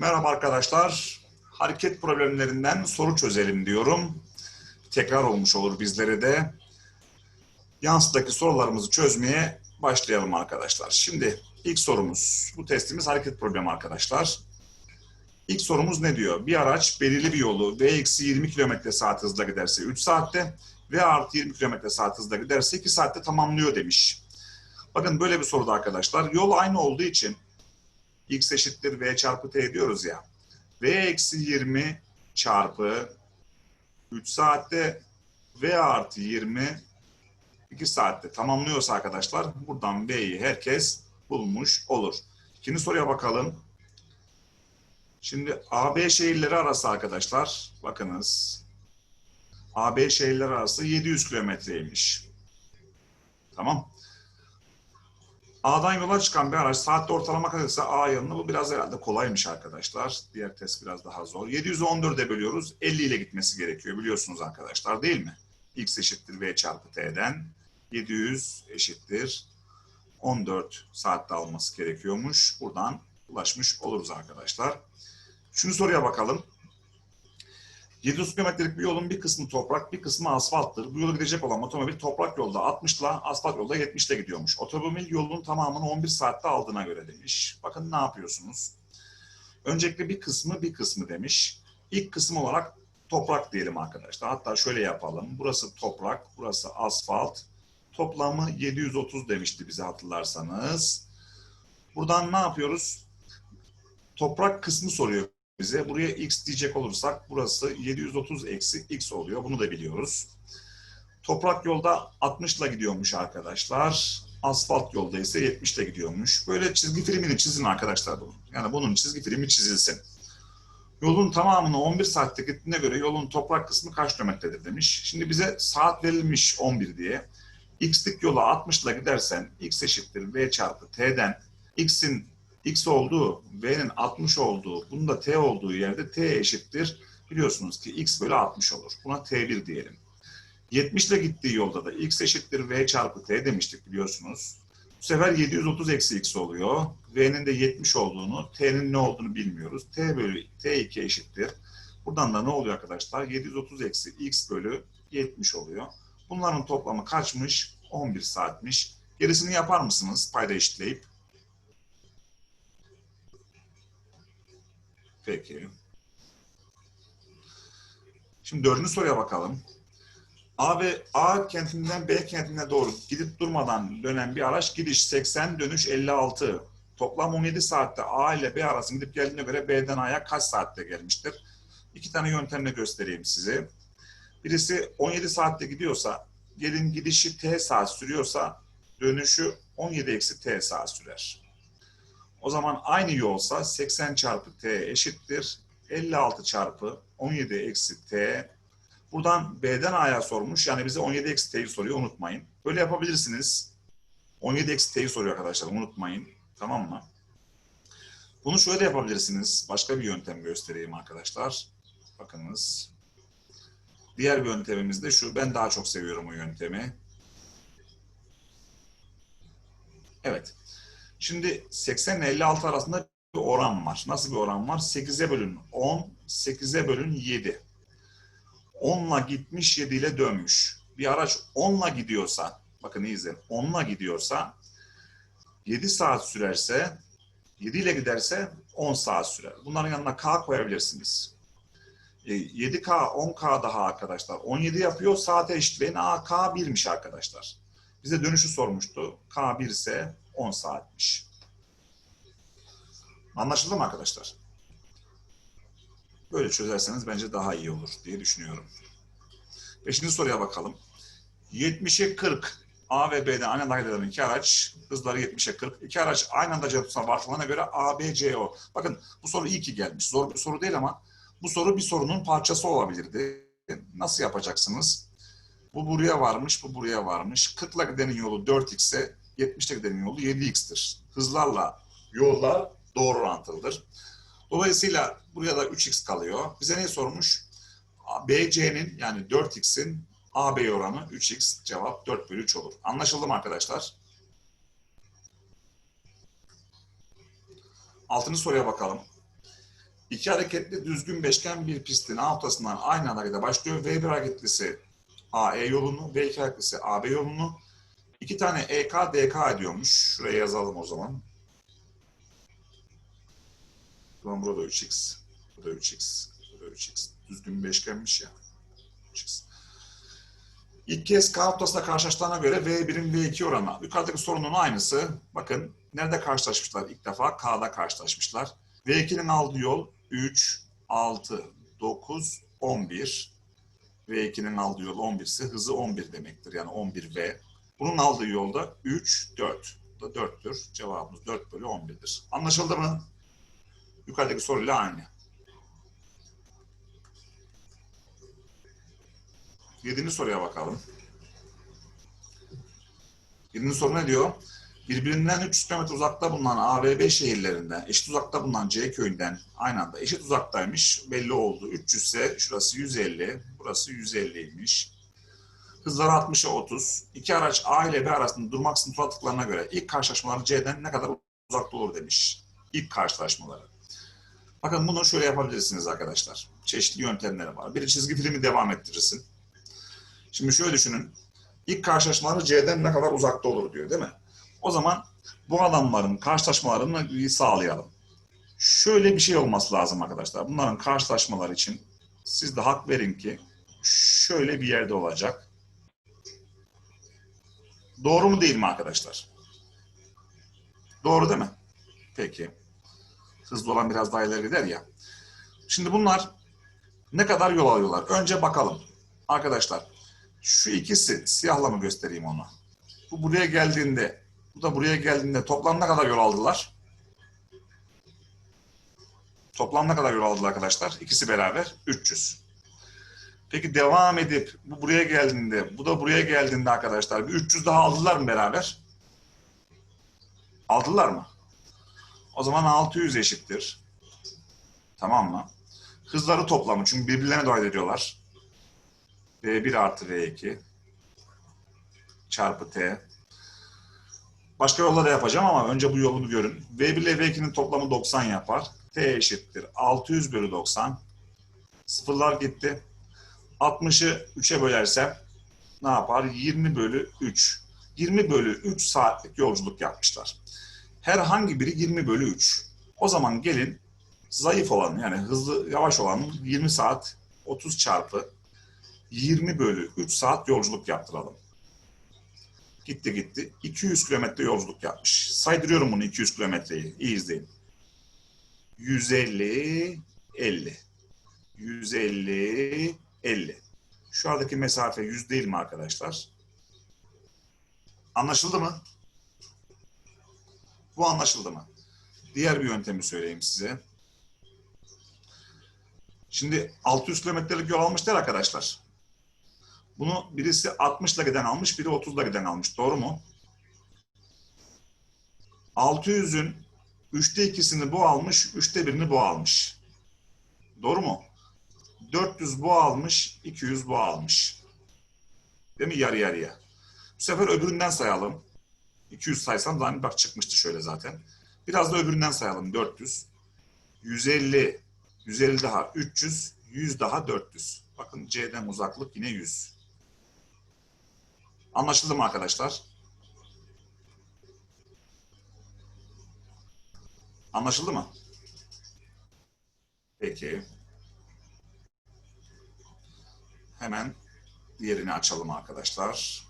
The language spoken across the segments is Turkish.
Merhaba arkadaşlar. Hareket problemlerinden soru çözelim diyorum. Tekrar olmuş olur bizlere de. Yansıdaki sorularımızı çözmeye başlayalım arkadaşlar. Şimdi ilk sorumuz, bu testimiz hareket problemi arkadaşlar. İlk sorumuz ne diyor? Bir araç belirli bir yolu v eksi 20 km saat hızla giderse 3 saatte, v artı 20 km saat hızla giderse 2 saatte tamamlıyor demiş. Bakın böyle bir soruda arkadaşlar yol aynı olduğu için x eşittir v çarpı t diyoruz ya. v eksi 20 çarpı 3 saatte v artı 20 2 saatte tamamlıyorsa arkadaşlar buradan v'yi herkes bulmuş olur. İkinci soruya bakalım. Şimdi AB şehirleri arası arkadaşlar bakınız. AB şehirleri arası 700 kilometreymiş. Tamam. A'dan yola çıkan bir araç saatte ortalama kaç A yanına bu biraz herhalde kolaymış arkadaşlar. Diğer test biraz daha zor. 714'e bölüyoruz. 50 ile gitmesi gerekiyor biliyorsunuz arkadaşlar değil mi? X eşittir V çarpı T'den 700 eşittir 14 saatte alması gerekiyormuş. Buradan ulaşmış oluruz arkadaşlar. Şunu soruya bakalım. 700 kilometrelik bir yolun bir kısmı toprak, bir kısmı asfalttır. Bu yolu gidecek olan otomobil toprak yolda 60 ile, asfalt yolda 70 ile gidiyormuş. Otomobil yolun tamamını 11 saatte aldığına göre demiş. Bakın ne yapıyorsunuz? Öncelikle bir kısmı bir kısmı demiş. İlk kısım olarak toprak diyelim arkadaşlar. Hatta şöyle yapalım. Burası toprak, burası asfalt. Toplamı 730 demişti bize hatırlarsanız. Buradan ne yapıyoruz? Toprak kısmı soruyor bize. Buraya x diyecek olursak burası 730 eksi x oluyor. Bunu da biliyoruz. Toprak yolda 60 ile gidiyormuş arkadaşlar. Asfalt yolda ise 70 ile gidiyormuş. Böyle çizgi filmini çizin arkadaşlar bunun. Yani bunun çizgi filmi çizilsin. Yolun tamamını 11 saatte gittiğine göre yolun toprak kısmı kaç kilometredir demiş. Şimdi bize saat verilmiş 11 diye. X'lik yola 60 ile gidersen x eşittir v çarpı t'den x'in x olduğu, v'nin 60 olduğu, bunun da t olduğu yerde t eşittir. Biliyorsunuz ki x bölü 60 olur. Buna t1 diyelim. 70 ile gittiği yolda da x eşittir v çarpı t demiştik biliyorsunuz. Bu sefer 730 eksi x oluyor. V'nin de 70 olduğunu, t'nin ne olduğunu bilmiyoruz. t bölü t2 eşittir. Buradan da ne oluyor arkadaşlar? 730 eksi x bölü 70 oluyor. Bunların toplamı kaçmış? 11 saatmiş. Gerisini yapar mısınız payda eşitleyip? Peki. Şimdi dördüncü soruya bakalım. A ve A kentinden B kentine doğru gidip durmadan dönen bir araç gidiş 80, dönüş 56. Toplam 17 saatte A ile B arasında gidip geldiğine göre B'den A'ya kaç saatte gelmiştir? İki tane yöntemle göstereyim size. Birisi 17 saatte gidiyorsa, gelin gidişi T saat sürüyorsa, dönüşü 17 eksi T saat sürer. O zaman aynı yolsa 80 çarpı t eşittir. 56 çarpı 17 eksi t. Buradan B'den A'ya sormuş. Yani bize 17 eksi t'yi soruyor unutmayın. Böyle yapabilirsiniz. 17 eksi t'yi soruyor arkadaşlar unutmayın. Tamam mı? Bunu şöyle yapabilirsiniz. Başka bir yöntem göstereyim arkadaşlar. Bakınız. Diğer bir yöntemimiz de şu. Ben daha çok seviyorum o yöntemi. Evet. Şimdi 80 ile 56 arasında bir oran var. Nasıl bir oran var? 8'e bölün 10, 8'e bölün 7. 10'la gitmiş, 7 ile dönmüş. Bir araç 10'la gidiyorsa, bakın iyi izleyin, 10'la gidiyorsa 7 saat sürerse, 7 ile giderse 10 saat sürer. Bunların yanına K koyabilirsiniz. 7K, 10K daha arkadaşlar. 17 yapıyor, saate eşitleyin. Aa, K 1'miş arkadaşlar. Bize dönüşü sormuştu. K 1 ise 10 saatmiş. Anlaşıldı mı arkadaşlar? Böyle çözerseniz bence daha iyi olur diye düşünüyorum. Beşinci soruya bakalım. 70'e 40 A ve B'den aynı anda hareket iki araç, hızları 70'e 40. İki araç aynı anda cevapsına vartılana göre A, B, C, O. Bakın bu soru iyi ki gelmiş. Zor bir soru değil ama bu soru bir sorunun parçası olabilirdi. Nasıl yapacaksınız? Bu buraya varmış, bu buraya varmış. 40 ile gidenin yolu 4x ise 70'te gidenin yolu 7x'tir. Hızlarla yollar doğru orantılıdır. Dolayısıyla buraya da 3x kalıyor. Bize ne sormuş? BC'nin yani 4x'in AB oranı 3x cevap 4 bölü 3 olur. Anlaşıldı mı arkadaşlar? Altıncı soruya bakalım. İki hareketli düzgün beşgen bir pistin A aynı harekete başlıyor. V1 hareketlisi AE yolunu, V2 hareketlisi AB yolunu. İki tane EK, DK ediyormuş. Şuraya yazalım o zaman. Tamam burada 3x. Burada 3x. Burada 3x. Düzgün bir beşgenmiş ya. 3x. İlk kez K noktasında karşılaştığına göre V1'in V2 oranı. Yukarıdaki sorunun aynısı. Bakın nerede karşılaşmışlar? İlk defa K'da karşılaşmışlar. V2'nin aldığı yol 3, 6, 9, 11. V2'nin aldığı yol 11 ise hızı 11 demektir. Yani 11V. Bunun aldığı yolda 3, 4. Bu da 4'tür. Cevabımız 4 bölü 11'dir. Anlaşıldı mı? Yukarıdaki soruyla aynı. Yedinci soruya bakalım. Yedinci soru ne diyor? Birbirinden 300 km uzakta bulunan ABB şehirlerinden, eşit uzakta bulunan C köyünden aynı anda eşit uzaktaymış. Belli oldu. 300 ise şurası 150, burası 150'ymiş. Hızları 60'a 30. İki araç A ile B arasında durmaksızın tur attıklarına göre ilk karşılaşmaları C'den ne kadar uzakta olur demiş. İlk karşılaşmaları. Bakın bunu şöyle yapabilirsiniz arkadaşlar. Çeşitli yöntemleri var. Biri çizgi filmi devam ettirirsin. Şimdi şöyle düşünün. İlk karşılaşmaları C'den ne kadar uzakta olur diyor değil mi? O zaman bu adamların karşılaşmalarını sağlayalım. Şöyle bir şey olması lazım arkadaşlar. Bunların karşılaşmaları için siz de hak verin ki şöyle bir yerde olacak. Doğru mu değil mi arkadaşlar? Doğru değil mi? Peki. Hızlı olan biraz daha ileri gider ya. Şimdi bunlar ne kadar yol alıyorlar? Önce bakalım. Arkadaşlar şu ikisi siyahla mı göstereyim onu? Bu buraya geldiğinde, bu da buraya geldiğinde toplam ne kadar yol aldılar? Toplam ne kadar yol aldılar arkadaşlar? İkisi beraber 300. Peki devam edip bu buraya geldiğinde, bu da buraya geldiğinde arkadaşlar bir 300 daha aldılar mı beraber? Aldılar mı? O zaman 600 eşittir. Tamam mı? Hızları toplamı çünkü birbirlerine dahil ediyorlar. V1 artı V2 çarpı T. Başka yolla da yapacağım ama önce bu yolunu görün. V1 ile V2'nin toplamı 90 yapar. T eşittir 600 bölü 90. Sıfırlar gitti. 60'ı 3'e bölersem ne yapar? 20 bölü 3. 20 bölü 3 saatlik yolculuk yapmışlar. Herhangi biri 20 bölü 3. O zaman gelin zayıf olan yani hızlı yavaş olan 20 saat 30 çarpı 20 bölü 3 saat yolculuk yaptıralım. Gitti gitti. 200 kilometre yolculuk yapmış. Saydırıyorum bunu 200 kilometreyi. İyi izleyin. 150, 50. 150, 50. Şu aradaki mesafe 100 değil mi arkadaşlar? Anlaşıldı mı? Bu anlaşıldı mı? Diğer bir yöntemi söyleyeyim size. Şimdi 600 kilometrelik yol almışlar arkadaşlar. Bunu birisi 60 ile giden almış, biri 30 ile giden almış. Doğru mu? 600'ün üçte ikisini bu almış, üçte birini bu almış. Doğru mu? 400 bu almış, 200 bu almış. Değil mi? Yarı yarıya. Bu sefer öbüründen sayalım. 200 saysam hani bak çıkmıştı şöyle zaten. Biraz da öbüründen sayalım. 400. 150. 150 daha 300. 100 daha 400. Bakın C'den uzaklık yine 100. Anlaşıldı mı arkadaşlar? Anlaşıldı mı? Peki. Hemen diğerini açalım arkadaşlar.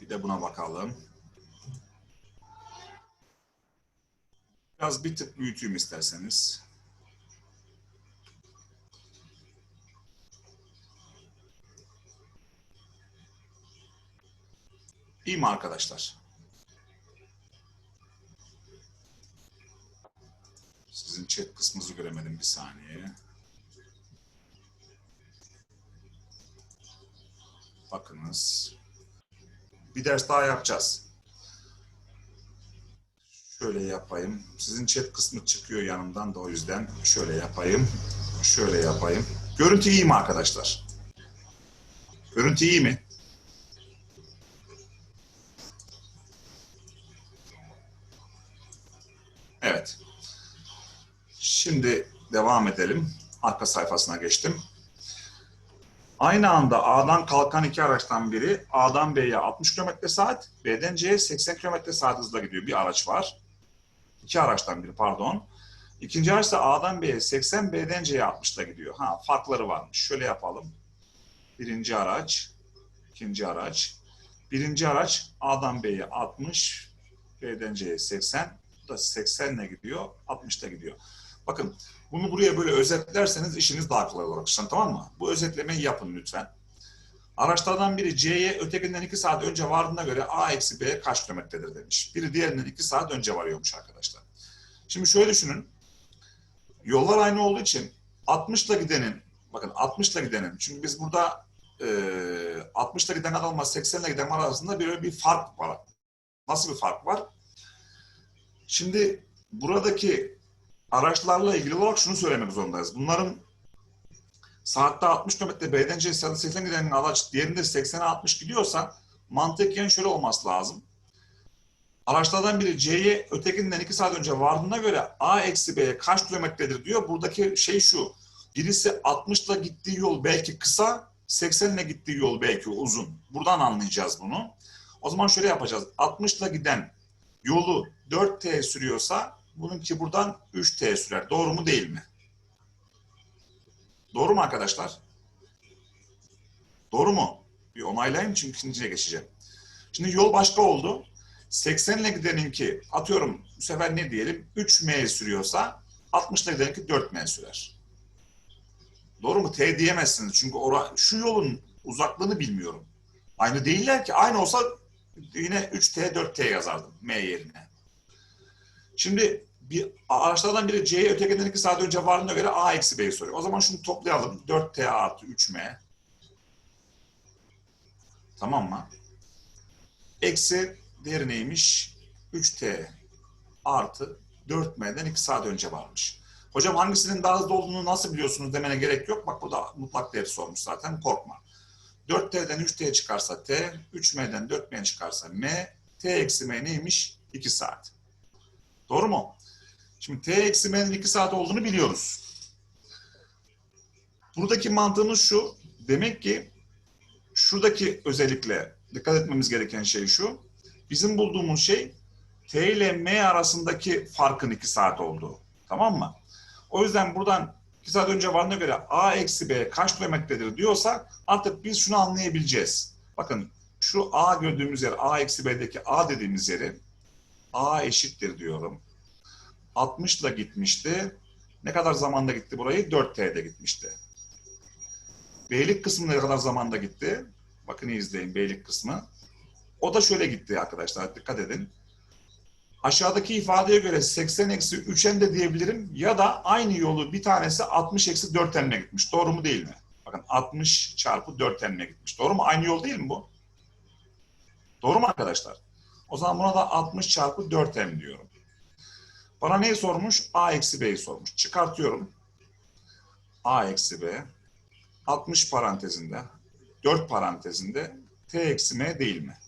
Bir de buna bakalım. Biraz bir tık büyüteyim isterseniz. İyi mi arkadaşlar? Sizin chat kısmınızı göremedim bir saniye. Bakınız. Bir ders daha yapacağız. Şöyle yapayım. Sizin chat kısmı çıkıyor yanımdan da o yüzden şöyle yapayım. Şöyle yapayım. Görüntü iyi mi arkadaşlar? Görüntü iyi mi? Evet. Şimdi devam edelim. Arka sayfasına geçtim. Aynı anda A'dan kalkan iki araçtan biri A'dan B'ye 60 km saat, B'den C'ye 80 km saat hızla gidiyor. Bir araç var. İki araçtan biri pardon. İkinci araç da A'dan B'ye 80, B'den C'ye 60 ile gidiyor. Ha farkları varmış. Şöyle yapalım. Birinci araç, ikinci araç. Birinci araç A'dan B'ye 60, B'den C'ye 80. Bu da 80 ile gidiyor, 60 ile gidiyor. Bakın bunu buraya böyle özetlerseniz işiniz daha kolay olarak işlem tamam mı? Bu özetlemeyi yapın lütfen. Araçlardan biri C'ye ötekinden 2 saat önce vardığına göre A eksi B kaç kilometredir demiş. Biri diğerinden 2 saat önce varıyormuş arkadaşlar. Şimdi şöyle düşünün. Yollar aynı olduğu için 60 ile gidenin, bakın 60 ile gidenin, çünkü biz burada e, 60 ile giden adamla 80 ile giden arasında böyle bir fark var. Nasıl bir fark var? Şimdi buradaki araçlarla ilgili olarak şunu söylemek zorundayız. Bunların saatte 60 km B'den C'ye 80 giden araç diğerinde 80'e 60 gidiyorsa mantıken şöyle olması lazım. Araçlardan biri C'ye ötekinden 2 saat önce vardığına göre A eksi B'ye kaç kilometredir diyor. Buradaki şey şu. Birisi 60 ile gittiği yol belki kısa, 80 ile gittiği yol belki uzun. Buradan anlayacağız bunu. O zaman şöyle yapacağız. 60 ile giden yolu 4T sürüyorsa bununki buradan 3T sürer. Doğru mu değil mi? Doğru mu arkadaşlar? Doğru mu? Bir onaylayın çünkü ikinciye geçeceğim. Şimdi yol başka oldu. 80 ile gideninki atıyorum bu sefer ne diyelim 3M sürüyorsa 60 ile gideninki 4M sürer. Doğru mu? T diyemezsiniz çünkü ora, şu yolun uzaklığını bilmiyorum. Aynı değiller ki. Aynı olsa yine 3T 4T yazardım M yerine. Şimdi bir araçlardan biri C'ye ötekinden 2 saat önce vardığına göre A eksi B'yi soruyor. O zaman şunu toplayalım. 4T artı 3M. Tamam mı? Eksi diğeri neymiş? 3T artı 4M'den 2 saat önce varmış. Hocam hangisinin daha hızlı olduğunu nasıl biliyorsunuz demene gerek yok. Bak burada mutlak değer sormuş zaten korkma. 4T'den 3T çıkarsa T, 3M'den 4M çıkarsa M, T eksi M neymiş? 2 saat. Doğru mu? Şimdi T eksi M'nin 2 saat olduğunu biliyoruz. Buradaki mantığımız şu. Demek ki şuradaki özellikle dikkat etmemiz gereken şey şu. Bizim bulduğumuz şey T ile M arasındaki farkın 2 saat olduğu. Tamam mı? O yüzden buradan 2 saat önce varına göre A eksi B kaç kilometredir diyorsak artık biz şunu anlayabileceğiz. Bakın şu A gördüğümüz yer A eksi B'deki A dediğimiz yeri A eşittir diyorum. 60 ile gitmişti. Ne kadar zamanda gitti burayı? 4T'de gitmişti. Beylik kısmı ne kadar zamanda gitti? Bakın iyi izleyin beylik kısmı. O da şöyle gitti arkadaşlar dikkat edin. Aşağıdaki ifadeye göre 80 eksi 3'en de diyebilirim ya da aynı yolu bir tanesi 60 eksi 4'enle gitmiş. Doğru mu değil mi? Bakın 60 çarpı 4'enle gitmiş. Doğru mu? Aynı yol değil mi bu? Doğru mu arkadaşlar? O zaman buna da 60 çarpı 4m diyorum. Bana neyi sormuş? A eksi B'yi sormuş. Çıkartıyorum. A eksi B 60 parantezinde 4 parantezinde T eksi M değil mi?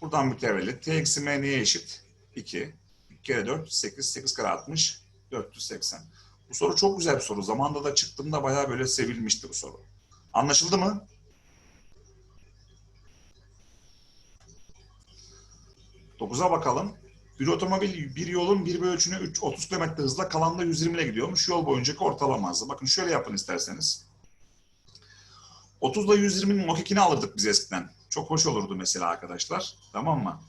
Buradan mütevellit. T eksi M neye eşit? 2. 2 kere 4, 8. 8 kere 60, 480. Bu soru çok güzel bir soru. Zamanında da çıktığımda bayağı böyle sevilmişti bu soru. Anlaşıldı mı? Dokuza bakalım. Bir otomobil bir yolun bir bölçünü 3, 30 km hızla kalan da 120 ile gidiyormuş. Yol boyuncaki ortalama hızı. Bakın şöyle yapın isterseniz. 30 ile 120'nin mokikini alırdık biz eskiden. Çok hoş olurdu mesela arkadaşlar. Tamam mı?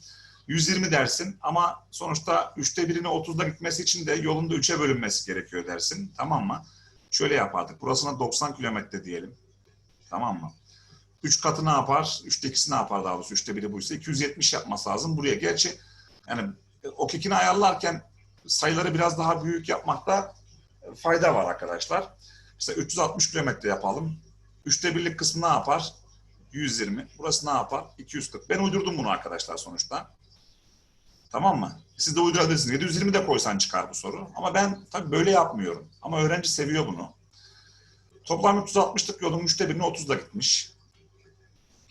120 dersin ama sonuçta üçte birini 30'da gitmesi için de yolun da 3'e bölünmesi gerekiyor dersin. Tamam mı? Şöyle yapardık. Burasına 90 kilometre diyelim. Tamam mı? 3 katı ne yapar? 3'te 2'si ne yapar daha doğrusu? 3'te biri buysa 270 yapması lazım. Buraya gerçi yani o kekini ayarlarken sayıları biraz daha büyük yapmakta fayda var arkadaşlar. İşte 360 kilometre yapalım. Üçte birlik kısmı ne yapar? 120. Burası ne yapar? 240. Ben uydurdum bunu arkadaşlar sonuçta. Tamam mı? Siz de uydurabilirsiniz. 720 de koysan çıkar bu soru. Ama ben tabii böyle yapmıyorum. Ama öğrenci seviyor bunu. Toplam 360'lık yolun üçte birini 30'da gitmiş.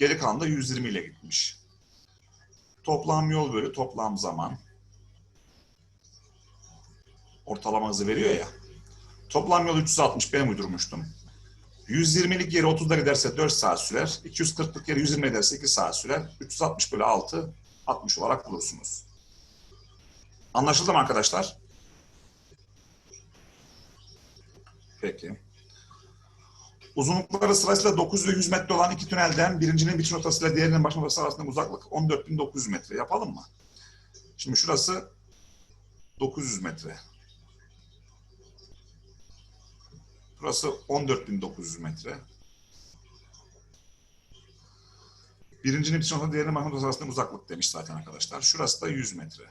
Geri kalan da 120 ile gitmiş. Toplam yol bölü toplam zaman. Ortalama hızı veriyor ya. Toplam yol 360 ben uydurmuştum. 120'lik yeri 30'da giderse 4 saat sürer. 240'lık yeri 120 ederse 2 saat sürer. 360 bölü 6 60 olarak bulursunuz. Anlaşıldı mı arkadaşlar? Peki. Uzunlukları sırasıyla 900 ve 100 metre olan iki tünelden birincinin bitiş noktasıyla diğerinin baş noktası arasındaki uzaklık 14.900 metre. Yapalım mı? Şimdi şurası 900 metre. Burası 14.900 metre. Birincinin bitiş noktası diğerinin baş noktası arasındaki uzaklık demiş zaten arkadaşlar. Şurası da 100 metre.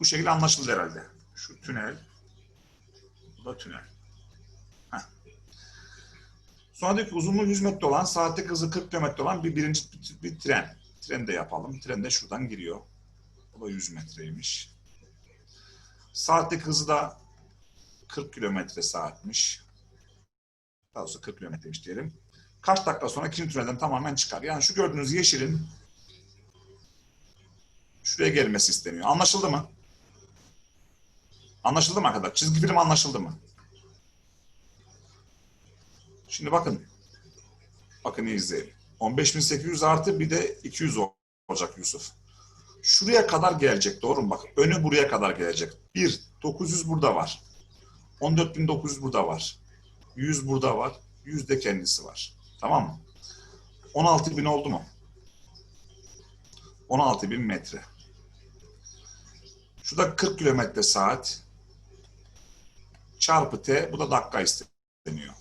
Bu şekilde anlaşıldı herhalde. Şu tünel, da tünel. Sonra diyor ki uzunluğu 100 metre olan, saatlik hızı 40 km olan bir birinci bir, bir tren. Treni de yapalım. Tren de şuradan giriyor. O da 100 metreymiş. Saatlik hızı da 40 kilometre saatmiş. Daha doğrusu 40 kilometremiş diyelim. Kaç dakika sonra ikinci tünelden tamamen çıkar. Yani şu gördüğünüz yeşilin şuraya gelmesi isteniyor. Anlaşıldı mı? Anlaşıldı mı arkadaşlar? Çizgi film anlaşıldı mı? Şimdi bakın. Bakın iyi izleyin. 15.800 artı bir de 200 olacak Yusuf. Şuraya kadar gelecek doğru mu? Bak önü buraya kadar gelecek. 1. 900 burada var. 14.900 burada var. 100 burada var. 100 de kendisi var. Tamam mı? 16.000 oldu mu? 16.000 metre. Şu da 40 kilometre saat çarpı t bu da dakika isteniyor.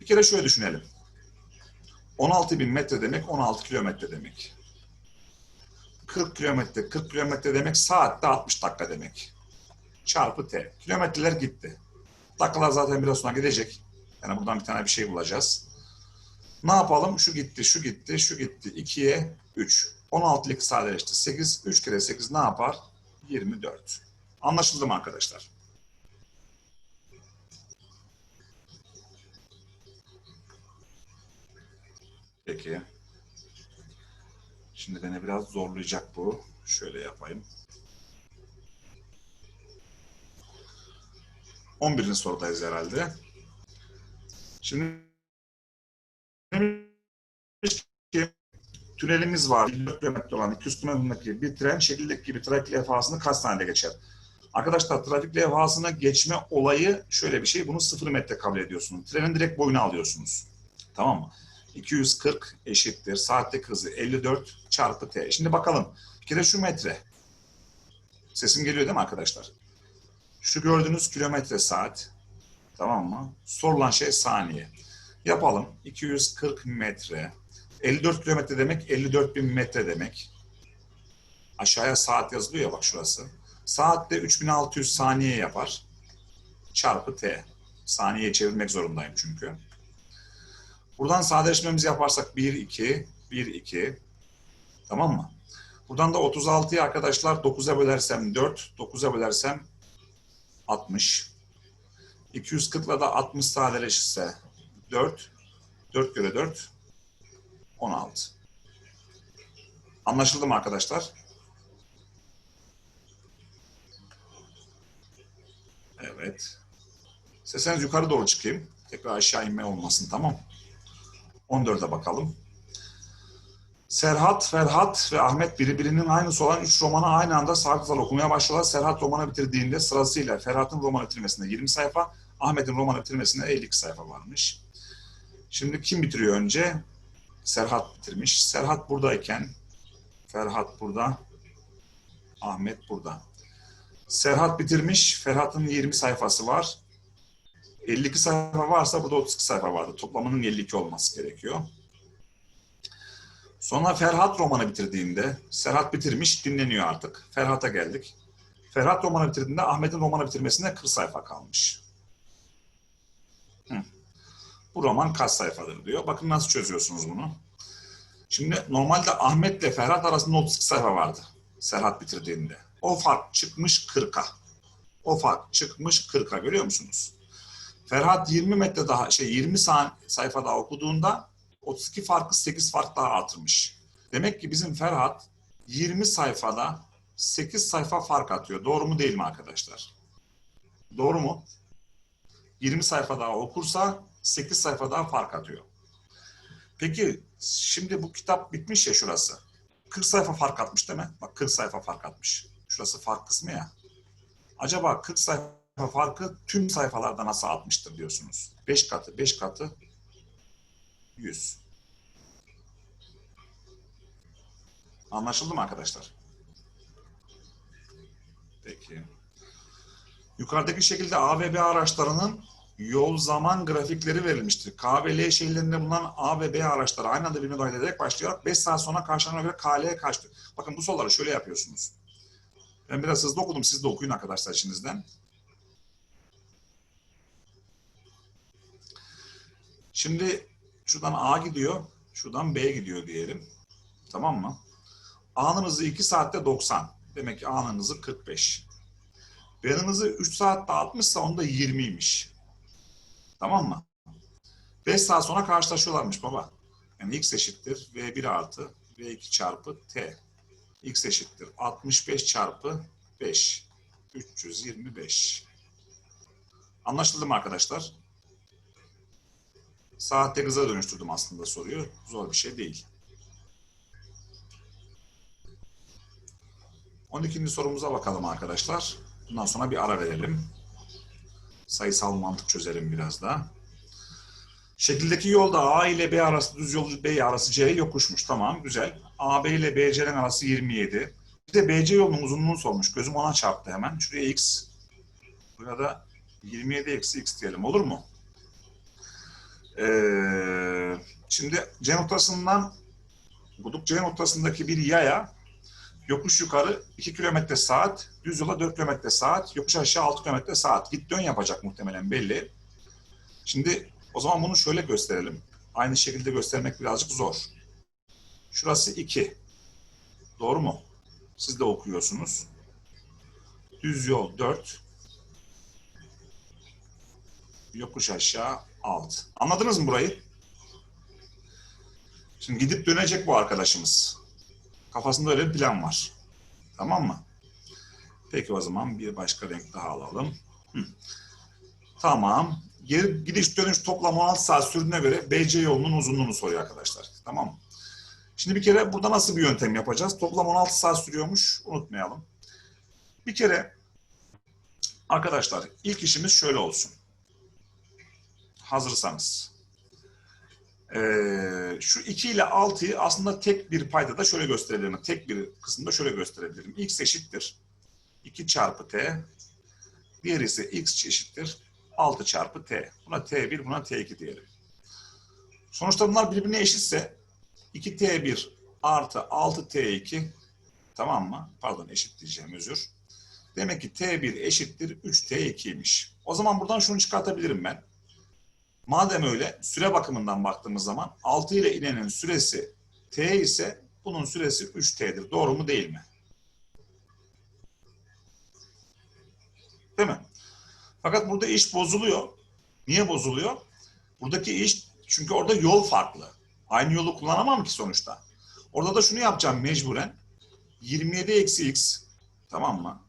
Bir kere şöyle düşünelim. 16 bin metre demek 16 kilometre demek. 40 kilometre 40 kilometre demek saatte 60 dakika demek. Çarpı t. Kilometreler gitti. Dakikalar zaten biraz sonra gidecek. Yani buradan bir tane bir şey bulacağız. Ne yapalım? Şu gitti, şu gitti, şu gitti. 2'ye 3. 16'lık sadeleşti. 8. 3 kere 8 ne yapar? 24. Anlaşıldı mı arkadaşlar? Peki. Şimdi beni biraz zorlayacak bu. Şöyle yapayım. 11. sorudayız herhalde. Şimdi tünelimiz var. 4 kilometre olan 200 kilometredeki bir tren şekildeki gibi trafik levhasını kaç saniyede geçer? Arkadaşlar trafik levhasına geçme olayı şöyle bir şey. Bunu 0 metre kabul ediyorsunuz. Trenin direkt boyunu alıyorsunuz. Tamam mı? 240 eşittir. Saatlik hızı 54 çarpı t. Şimdi bakalım. Bir kere şu metre. Sesim geliyor değil mi arkadaşlar? Şu gördüğünüz kilometre saat. Tamam mı? Sorulan şey saniye. Yapalım. 240 metre. 54 kilometre demek 54 bin metre demek. Aşağıya saat yazılıyor ya bak şurası. Saatte 3600 saniye yapar. Çarpı t. Saniyeye çevirmek zorundayım çünkü. Buradan sadeleşmemizi yaparsak 1, 2, 1, 2. Tamam mı? Buradan da 36'yı arkadaşlar 9'a bölersem 4, 9'a bölersem 60. 240 ile de 60 sadeleşirse 4, 4 göre 4, 16. Anlaşıldı mı arkadaşlar? Evet. İsterseniz yukarı doğru çıkayım. Tekrar aşağı inme olmasın tamam 14'e bakalım. Serhat, Ferhat ve Ahmet birbirinin aynısı olan üç romanı aynı anda sağlıksal okumaya başladılar. Serhat romanı bitirdiğinde sırasıyla Ferhat'ın romanı bitirmesinde 20 sayfa, Ahmet'in romanı bitirmesinde 52 sayfa varmış. Şimdi kim bitiriyor önce? Serhat bitirmiş. Serhat buradayken Ferhat burada, Ahmet burada. Serhat bitirmiş, Ferhat'ın 20 sayfası var. 52 sayfa varsa burada 32 sayfa vardı. Toplamının 52 olması gerekiyor. Sonra Ferhat romanı bitirdiğinde, Serhat bitirmiş, dinleniyor artık. Ferhat'a geldik. Ferhat romanı bitirdiğinde Ahmet'in romanı bitirmesinde 40 sayfa kalmış. Hı. Bu roman kaç sayfadır diyor. Bakın nasıl çözüyorsunuz bunu. Şimdi normalde Ahmet ile Ferhat arasında 32 sayfa vardı. Serhat bitirdiğinde. O fark çıkmış 40'a. O fark çıkmış 40'a görüyor musunuz? Ferhat 20 metre daha şey 20 san- sayfa daha okuduğunda 32 farkı 8 fark daha artırmış. Demek ki bizim Ferhat 20 sayfada 8 sayfa fark atıyor. Doğru mu değil mi arkadaşlar? Doğru mu? 20 sayfa daha okursa 8 sayfa daha fark atıyor. Peki şimdi bu kitap bitmiş ya şurası. 40 sayfa fark atmış değil mi? Bak 40 sayfa fark atmış. Şurası fark kısmı ya. Acaba 40 sayfa farkı tüm sayfalarda nasıl atmıştır diyorsunuz. 5 katı, 5 katı 100. Anlaşıldı mı arkadaşlar? Peki. Yukarıdaki şekilde A ve B araçlarının yol zaman grafikleri verilmiştir. K ve L şehirlerinde bulunan A ve B araçları aynı anda birbirine dahil ederek başlayarak 5 saat sonra karşılarına göre KL kaçtı. Bakın bu soruları şöyle yapıyorsunuz. Ben biraz hızlı okudum. Siz de okuyun arkadaşlar içinizden. Şimdi şuradan A gidiyor, şuradan B gidiyor diyelim. Tamam mı? A'nın hızı 2 saatte 90. Demek ki A'nın hızı 45. B'nin hızı 3 saatte 60 ise onda 20'ymiş. Tamam mı? 5 saat sonra karşılaşıyorlarmış baba. Yani x eşittir V1 artı V2 çarpı T. x eşittir 65 çarpı 5. 325. Anlaşıldı mı arkadaşlar? Saatte hıza dönüştürdüm aslında soruyu. Zor bir şey değil. 12. sorumuza bakalım arkadaşlar. Bundan sonra bir ara verelim. Sayısal mantık çözelim biraz da. Şekildeki yolda A ile B arası düz yol B arası C yokuşmuş. Tamam güzel. AB ile BC'nin arası 27. Bir de BC yolunun uzunluğunu sormuş. Gözüm ona çarptı hemen. Şuraya X. Buraya da 27 eksi X diyelim. Olur mu? Ee, şimdi C noktasından Guduk C noktasındaki bir yaya yokuş yukarı 2 kilometre saat, düz yola 4 kilometre saat, yokuş aşağı 6 kilometre saat. Git dön yapacak muhtemelen belli. Şimdi o zaman bunu şöyle gösterelim. Aynı şekilde göstermek birazcık zor. Şurası 2. Doğru mu? Siz de okuyorsunuz. Düz yol 4. Yokuş aşağı 6. Anladınız mı burayı? Şimdi gidip dönecek bu arkadaşımız. Kafasında öyle bir plan var. Tamam mı? Peki o zaman bir başka renk daha alalım. Hı. Tamam. Geri gidiş dönüş toplam 16 saat sürdüğüne göre BC yolunun uzunluğunu soruyor arkadaşlar. Tamam mı? Şimdi bir kere burada nasıl bir yöntem yapacağız? Toplam 16 saat sürüyormuş. Unutmayalım. Bir kere arkadaşlar ilk işimiz şöyle olsun. Hazırsanız. Ee, şu 2 ile 6'yı aslında tek bir payda da şöyle gösterebilirim. Tek bir kısımda şöyle gösterebilirim. X eşittir 2 çarpı T. Diğeri ise X eşittir 6 çarpı T. Buna T1, buna T2 diyelim. Sonuçta bunlar birbirine eşitse 2T1 artı 6T2 tamam mı? Pardon eşit diyeceğim özür. Demek ki T1 eşittir 3T2'ymiş. O zaman buradan şunu çıkartabilirim ben. Madem öyle süre bakımından baktığımız zaman 6 ile inenin süresi T ise bunun süresi 3T'dir. Doğru mu değil mi? Değil mi? Fakat burada iş bozuluyor. Niye bozuluyor? Buradaki iş çünkü orada yol farklı. Aynı yolu kullanamam ki sonuçta. Orada da şunu yapacağım mecburen. 27 eksi x tamam mı?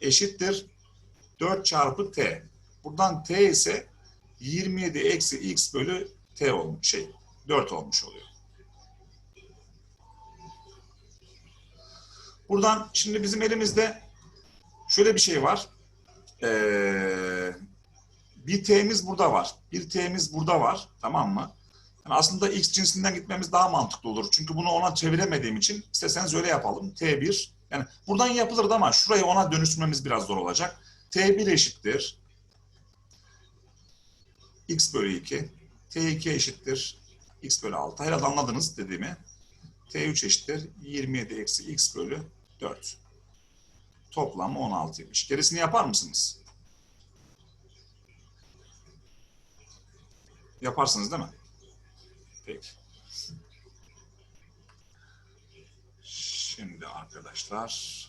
Eşittir 4 çarpı t. Buradan t ise 27 eksi x bölü t olmuş şey 4 olmuş oluyor. Buradan şimdi bizim elimizde şöyle bir şey var. Ee, bir t'miz burada var. Bir t'miz burada var. Tamam mı? Yani aslında x cinsinden gitmemiz daha mantıklı olur. Çünkü bunu ona çeviremediğim için isteseniz öyle yapalım. T1 yani buradan yapılırdı ama şurayı ona dönüştürmemiz biraz zor olacak. T1 eşittir x bölü 2. T2 eşittir x bölü 6. Herhalde anladınız dediğimi. T3 eşittir 27 eksi x bölü 4. Toplam 16'ymış. Gerisini yapar mısınız? Yaparsınız değil mi? Peki. Şimdi arkadaşlar